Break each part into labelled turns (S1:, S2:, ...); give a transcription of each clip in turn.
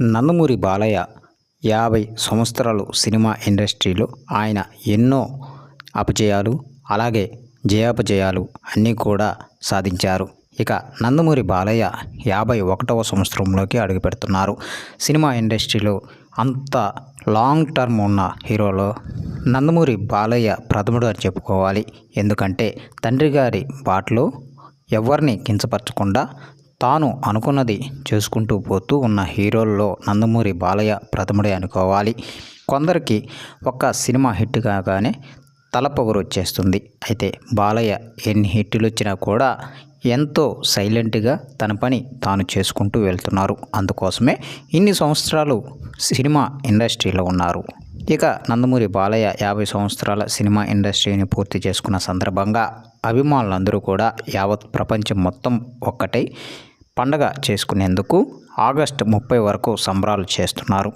S1: నందమూరి బాలయ్య యాభై సంవత్సరాలు సినిమా ఇండస్ట్రీలో ఆయన ఎన్నో అపజయాలు అలాగే జయాపజయాలు అన్నీ కూడా సాధించారు. ఇక నందమూరి బాలయ్య యాభై ఒకటవ సంవత్సరంలోకి అడుగుపెడుతున్నారు. సినిమా ఇండస్ట్రీలో అంత లాంగ్ టర్మ్ ఉన్న హీరోలో నందమూరి బాలయ్య ప్రథముడు అని చెప్పుకోవాలి. ఎందుకంటే తండ్రి గారి బాటలో ఎవరిని కించపరచకుండా తాను అనుకున్నది చేసుకుంటూ పోతూ ఉన్న హీరోల్లో నందమూరి బాలయ్య ప్రథముడే అనుకోవాలి. కొందరికి ఒక్క సినిమా హిట్ కాగానే తలపొగరు వచ్చేస్తుంది అయితే బాలయ్య ఎన్ని హిట్లు వచ్చినా కూడా ఎంతో సైలెంట్గా తన పని తాను చేసుకుంటూ వెళ్తున్నారు. అందుకోసమే ఇన్ని సంవత్సరాలు సినిమా ఇండస్ట్రీలో ఉన్నారు. ఇక నందమూరి బాలయ్య యాభై సంవత్సరాల సినిమా ఇండస్ట్రీని పూర్తి చేసుకున్న సందర్భంగా అభిమానులందరూ కూడా యావత్ ప్రపంచం మొత్తం ఒక్కటై పండగ చేసుకునేందుకు ఆగస్టు ముప్పై వరకు సంబరాలు చేస్తున్నారు.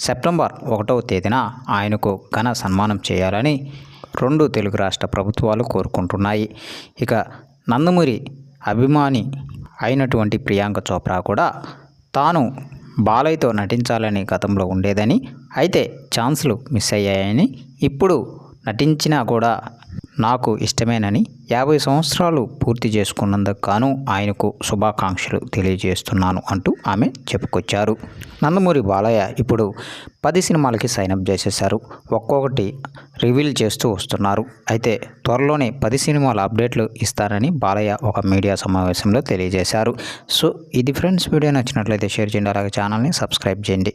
S1: సెప్టెంబర్ ఒకటవ తేదీన ఆయనకు ఘన సన్మానం చేయాలని రెండు తెలుగు రాష్ట్ర ప్రభుత్వాలు కోరుకుంటున్నాయి. ఇక నందమూరి అభిమాని అయినటువంటి ప్రియాంక చోప్రా కూడా తాను బాలయ్యతో నటించాలని గతంలో ఉండేదని అయితే ఛాన్సులు మిస్ అయ్యాయని ఇప్పుడు నటించినా కూడా నాకు ఇష్టమేనని యాభై సంవత్సరాలు పూర్తి చేసుకున్నందుకు గాను ఆయనకు శుభాకాంక్షలు తెలియజేస్తున్నాను అంటూ ఆమె చెప్పుకొచ్చారు. నందమూరి బాలయ్య ఇప్పుడు పది సినిమాలకి సైనప్ చేసేశారు. ఒక్కొక్కటి రివీల్ చేస్తూ వస్తున్నారు. అయితే త్వరలోనే పది సినిమాల అప్డేట్లు ఇస్తారని బాలయ్య ఒక మీడియా సమావేశంలో తెలియజేశారు. సో ఇది ఫ్రెండ్స్ వీడియో నచ్చినట్లయితే షేర్ చేయండి. అలాగే ఛానల్ని సబ్స్క్రైబ్ చేయండి.